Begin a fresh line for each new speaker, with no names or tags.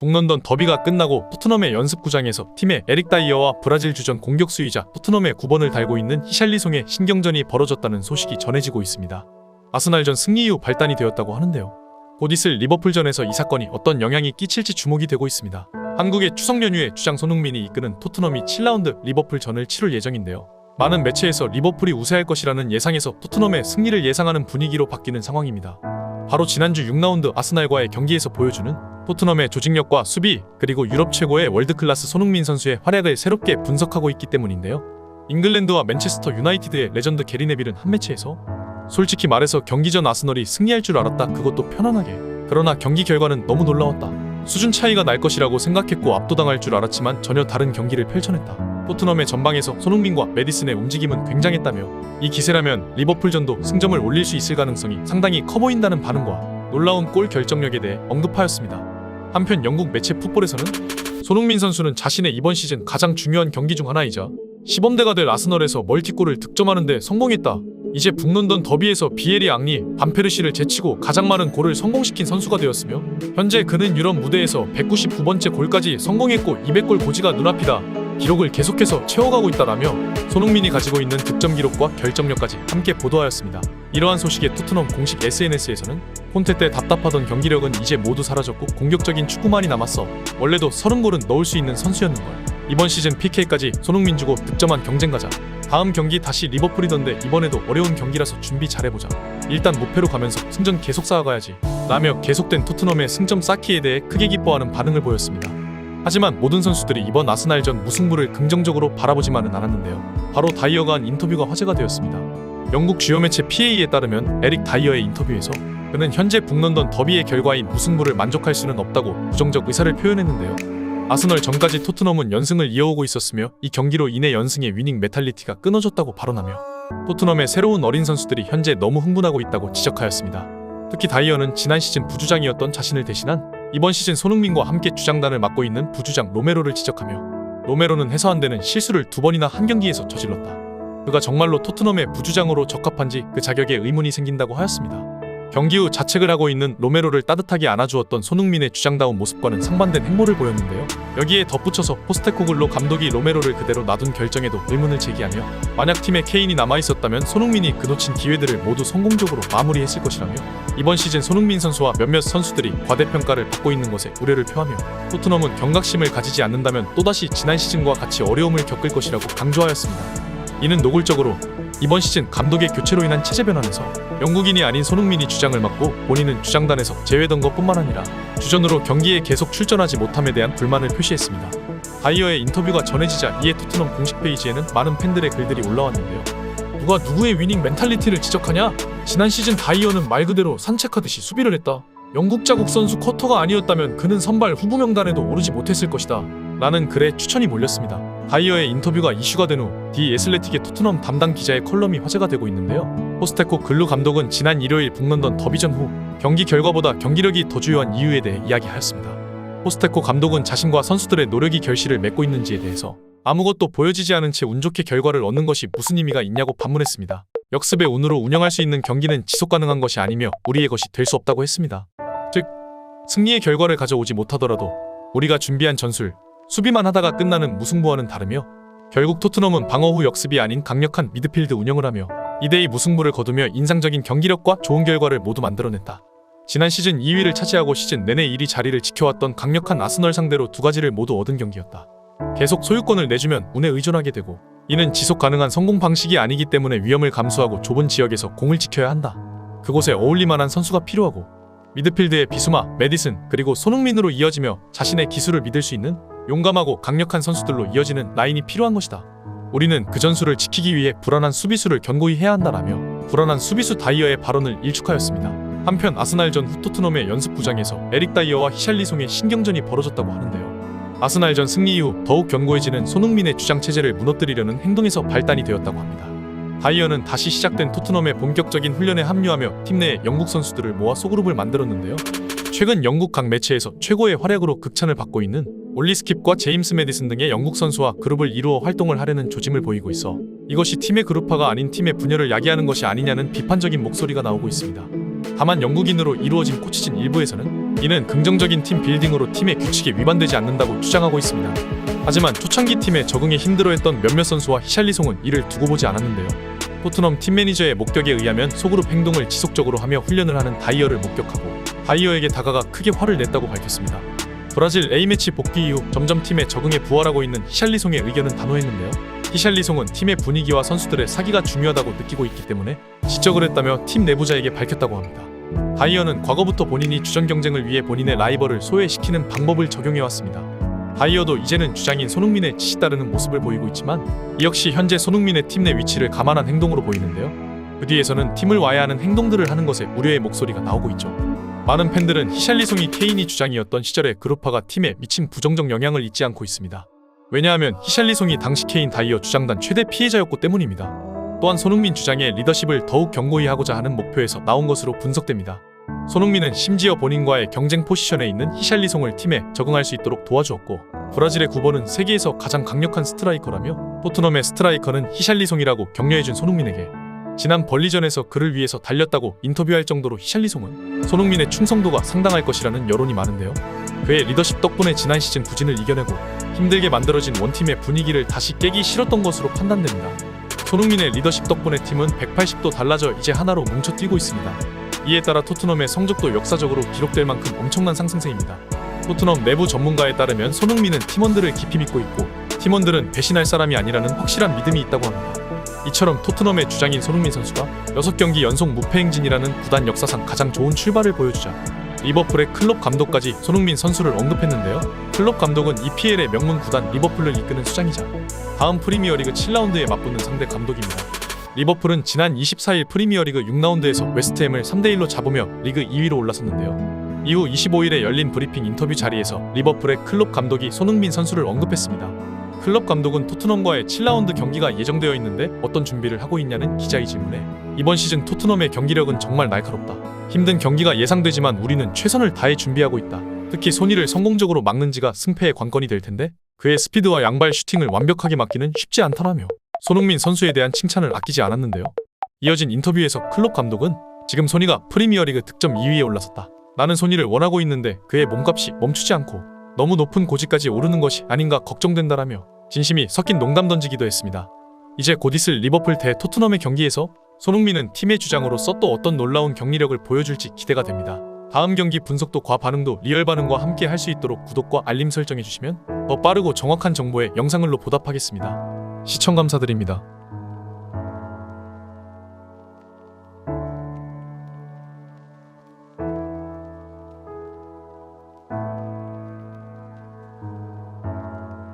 북런던 더비가 끝나고 토트넘의 연습구장에서 팀의 에릭 다이어와 브라질 주전 공격수이자 토트넘의 9번을 달고 있는 히샬리송의 신경전이 벌어졌다는 소식이 전해지고 있습니다. 아스날전 승리 이후 발단이 되었다고 하는데요. 곧 있을 리버풀전에서 이 사건이 어떤 영향이 끼칠지 주목이 되고 있습니다. 한국의 추석 연휴에 주장 손흥민이 이끄는 토트넘이 7라운드 리버풀전을 치룰 예정인데요. 많은 매체에서 리버풀이 우세할 것이라는 예상에서 토트넘의 승리를 예상하는 분위기로 바뀌는 상황입니다. 바로 지난주 6라운드 아스날과의 경기에서 보여주는 토트넘의 조직력과 수비 그리고 유럽 최고의 월드클래스 손흥민 선수의 활약을 새롭게 분석하고 있기 때문인데요. 잉글랜드와 맨체스터 유나이티드의 레전드 게리 네빌은 한 매체에서 솔직히 말해서 경기 전 아스널이 승리할 줄 알았다. 그것도 편안하게. 그러나 경기 결과는 너무 놀라웠다. 수준 차이가 날 것이라고 생각했고 압도당할 줄 알았지만 전혀 다른 경기를 펼쳐냈다 토트넘의 전방에서 손흥민과 메디슨의 움직임은 굉장했다며 이 기세라면 리버풀전도 승점을 올릴 수 있을 가능성이 상당히 커 보인다는 반응과 놀라운 골 결정력에 대해 언급하였습니다 한편 영국 매체 풋볼에서는 손흥민 선수는 자신의 이번 시즌 가장 중요한 경기 중 하나이자 시범대가 될 아스널에서 멀티골을 득점하는 데 성공했다. 이제 북런던 더비에서 비에리 앙리, 반페르시를 제치고 가장 많은 골을 성공시킨 선수가 되었으며 현재 그는 유럽 무대에서 199번째 골까지 성공했고 200골 고지가 눈앞이다. 기록을 계속해서 채워가고 있다라며 손흥민이 가지고 있는 득점 기록과 결정력까지 함께 보도하였습니다. 이러한 소식에 토트넘 공식 SNS에서는 콘테 때 답답하던 경기력은 이제 모두 사라졌고 공격적인 축구만이 남았어. 원래도 30골은 넣을 수 있는 선수였는걸. 이번 시즌 PK까지 손흥민 주고 득점한 경쟁 가자. 다음 경기 다시 리버풀이던데 이번에도 어려운 경기라서 준비 잘해보자. 일단 무패로 가면서 승전 계속 쌓아가야지. 라며 계속된 토트넘의 승점 쌓기에 대해 크게 기뻐하는 반응을 보였습니다. 하지만 모든 선수들이 이번 아스날전 무승부를 긍정적으로 바라보지만은 않았는데요. 바로 다이어가 한 인터뷰가 화제가 되었습니다. 영국 주요 매체 PA에 따르면 에릭 다이어의 인터뷰에서 그는 현재 북런던 더비의 결과인 무승부를 만족할 수는 없다고 부정적 의사를 표현했는데요. 아스널 전까지 토트넘은 연승을 이어오고 있었으며 이 경기로 인해 연승의 위닝 메탈리티가 끊어졌다고 발언하며 토트넘의 새로운 어린 선수들이 현재 너무 흥분하고 있다고 지적하였습니다. 특히 다이어는 지난 시즌 부주장이었던 자신을 대신한 이번 시즌 손흥민과 함께 주장단을 맡고 있는 부주장 로메로를 지적하며 로메로는 해서 안 되는 실수를 두 번이나 한 경기에서 저질렀다. 그가 정말로 토트넘의 부주장으로 적합한지 그 자격에 의문이 생긴다고 하였습니다. 경기 후 자책을 하고 있는 로메로를 따뜻하게 안아주었던 손흥민의 주장다운 모습과는 상반된 행보를 보였는데요. 여기에 덧붙여서 포스테코글로 감독이 로메로를 그대로 놔둔 결정에도 의문을 제기하며 만약 팀에 케인이 남아있었다면 손흥민이 그 놓친 기회들을 모두 성공적으로 마무리했을 것이라며 이번 시즌 손흥민 선수와 몇몇 선수들이 과대평가를 받고 있는 것에 우려를 표하며 토트넘은 경각심을 가지지 않는다면 또다시 지난 시즌과 같이 어려움을 겪을 것이라고 강조하였습니다. 이는 노골적으로 이번 시즌 감독의 교체로 인한 체제 변환에서 영국인이 아닌 손흥민이 주장을 맡고 본인은 주장단에서 제외된 것뿐만 아니라 주전으로 경기에 계속 출전하지 못함에 대한 불만을 표시했습니다. 다이어의 인터뷰가 전해지자 이에 토트넘 공식 페이지에는 많은 팬들의 글들이 올라왔는데요. 누가 누구의 위닝 멘탈리티를 지적하냐? 지난 시즌 다이어는 말 그대로 산책하듯이 수비를 했다. 영국 자국 선수 커터가 아니었다면 그는 선발 후보 명단에도 오르지 못했을 것이다. 라는 글에 추천이 몰렸습니다. 다이어의 인터뷰가 이슈가 된 후 디 에슬레틱의 토트넘 담당 기자의 컬럼이 화제가 되고 있는데요. 포스테코 글루 감독은 지난 일요일 북런던 더비전 후 경기 결과보다 경기력이 더 주요한 이유에 대해 이야기하였습니다. 포스테코 감독은 자신과 선수들의 노력이 결실을 맺고 있는지에 대해서 아무것도 보여지지 않은 채 운 좋게 결과를 얻는 것이 무슨 의미가 있냐고 반문했습니다. 역습의 운으로 운영할 수 있는 경기는 지속 가능한 것이 아니며 우리의 것이 될 수 없다고 했습니다. 즉 승리의 결과를 가져오지 못하더라도 우리가 준비한 전술, 수비만 하다가 끝나는 무승부와는 다르며 결국 토트넘은 방어 후 역습이 아닌 강력한 미드필드 운영을 하며 2대2 무승부를 거두며 인상적인 경기력과 좋은 결과를 모두 만들어냈다. 지난 시즌 2위를 차지하고 시즌 내내 1위 자리를 지켜왔던 강력한 아스널 상대로 두 가지를 모두 얻은 경기였다. 계속 소유권을 내주면 운에 의존하게 되고 이는 지속 가능한 성공 방식이 아니기 때문에 위험을 감수하고 좁은 지역에서 공을 지켜야 한다. 그곳에 어울릴만한 선수가 필요하고 미드필드의 비수마, 메디슨 그리고 손흥민으로 이어지며 자신의 기술을 믿을 수 있는 용감하고 강력한 선수들로 이어지는 라인이 필요한 것이다. 우리는 그 전술을 지키기 위해 불안한 수비수를 견고히 해야 한다라며 불안한 수비수 다이어의 발언을 일축하였습니다. 한편 아스날전 후 토트넘의 연습구장에서 에릭 다이어와 히샬리송의 신경전이 벌어졌다고 하는데요. 아스날전 승리 이후 더욱 견고해지는 손흥민의 주장 체제를 무너뜨리려는 행동에서 발단이 되었다고 합니다. 다이어는 다시 시작된 토트넘의 본격적인 훈련에 합류하며 팀내 영국 선수들을 모아 소그룹을 만들었는데요. 최근 영국 각 매체에서 최고의 활약으로 극찬을 받고 있는 올리 스킵과 제임스 메디슨 등의 영국 선수와 그룹을 이루어 활동을 하려는 조짐을 보이고 있어 이것이 팀의 그룹화가 아닌 팀의 분열을 야기하는 것이 아니냐는 비판적인 목소리가 나오고 있습니다. 다만 영국인으로 이루어진 코치진 일부에서는 이는 긍정적인 팀 빌딩으로 팀의 규칙에 위반되지 않는다고 주장하고 있습니다. 하지만 초창기 팀에 적응에 힘들어했던 몇몇 선수와 히샬리송은 이를 두고 보지 않았는데요. 토트넘 팀 매니저의 목격에 의하면 소그룹 행동을 지속적으로 하며 훈련을 하는 다이어를 목격하고 다이어에게 다가가 크게 화를 냈다고 밝혔습니다. 브라질 A매치 복귀 이후 점점 팀에 적응에 부활하고 있는 히샬리송의 의견은 단호했는데요. 히샬리송은 팀의 분위기와 선수들의 사기가 중요하다고 느끼고 있기 때문에 지적을 했다며 팀 내부자에게 밝혔다고 합니다. 다이어는 과거부터 본인이 주전 경쟁을 위해 본인의 라이벌을 소외시키는 방법을 적용해왔습니다. 다이어도 이제는 주장인 손흥민의 지시 따르는 모습을 보이고 있지만 이 역시 현재 손흥민의 팀 내 위치를 감안한 행동으로 보이는데요. 그 뒤에서는 팀을 와해하는 행동들을 하는 것에 우려의 목소리가 나오고 있죠. 많은 팬들은 히샬리송이 케인이 주장이었던 시절의 그룹화가 팀에 미친 부정적 영향을 잊지 않고 있습니다. 왜냐하면 히샬리송이 당시 케인 다이어 주장단 최대 피해자였고 때문입니다. 또한 손흥민 주장의 리더십을 더욱 견고히 하고자 하는 목표에서 나온 것으로 분석됩니다. 손흥민은 심지어 본인과의 경쟁 포지션에 있는 히샬리송을 팀에 적응할 수 있도록 도와주었고 브라질의 9번은 세계에서 가장 강력한 스트라이커라며 토트넘의 스트라이커는 히샬리송이라고 격려해준 손흥민에게 지난 벌리전에서 그를 위해서 달렸다고 인터뷰할 정도로 히샬리송은 손흥민의 충성도가 상당할 것이라는 여론이 많은데요. 그의 리더십 덕분에 지난 시즌 부진을 이겨내고 힘들게 만들어진 원팀의 분위기를 다시 깨기 싫었던 것으로 판단됩니다. 손흥민의 리더십 덕분에 팀은 180도 달라져 이제 하나로 뭉쳐 뛰고 있습니다. 이에 따라 토트넘의 성적도 역사적으로 기록될 만큼 엄청난 상승세입니다. 토트넘 내부 전문가에 따르면 손흥민은 팀원들을 깊이 믿고 있고 팀원들은 배신할 사람이 아니라는 확실한 믿음이 있다고 합니다. 이처럼 토트넘의 주장인 손흥민 선수가 6경기 연속 무패 행진이라는 구단 역사상 가장 좋은 출발을 보여주자 리버풀의 클럽 감독까지 손흥민 선수를 언급했는데요. 클럽 감독은 EPL의 명문 구단 리버풀을 이끄는 수장이자 다음 프리미어리그 7라운드에 맞붙는 상대 감독입니다. 리버풀은 지난 24일 프리미어리그 6라운드에서 웨스트햄을 3대1로 잡으며 리그 2위로 올라섰는데요. 이후 25일에 열린 브리핑 인터뷰 자리에서 리버풀의 클럽 감독이 손흥민 선수를 언급했습니다. 클럽 감독은 토트넘과의 7라운드 경기가 예정되어 있는데 어떤 준비를 하고 있냐는 기자의 질문에 이번 시즌 토트넘의 경기력은 정말 날카롭다. 힘든 경기가 예상되지만 우리는 최선을 다해 준비하고 있다. 특히 손이를 성공적으로 막는지가 승패의 관건이 될 텐데 그의 스피드와 양발 슈팅을 완벽하게 막기는 쉽지 않더라며 손흥민 선수에 대한 칭찬을 아끼지 않았는데요. 이어진 인터뷰에서 클럽 감독은 지금 손이가 프리미어리그 득점 2위에 올라섰다. 나는 손이를 원하고 있는데 그의 몸값이 멈추지 않고 너무 높은 고지까지 오르는 것이 아닌가 걱정된다라며 진심이 섞인 농담 던지기도 했습니다. 이제 곧 있을 리버풀 대 토트넘의 경기에서 손흥민은 팀의 주장으로서 또 어떤 놀라운 경기력을 보여줄지 기대가 됩니다. 다음 경기 분석도 과 반응도 리얼 반응과 함께 할 수 있도록 구독과 알림 설정해 주시면 더 빠르고 정확한 정보에 영상을로 보답하겠습니다. 시청 감사드립니다.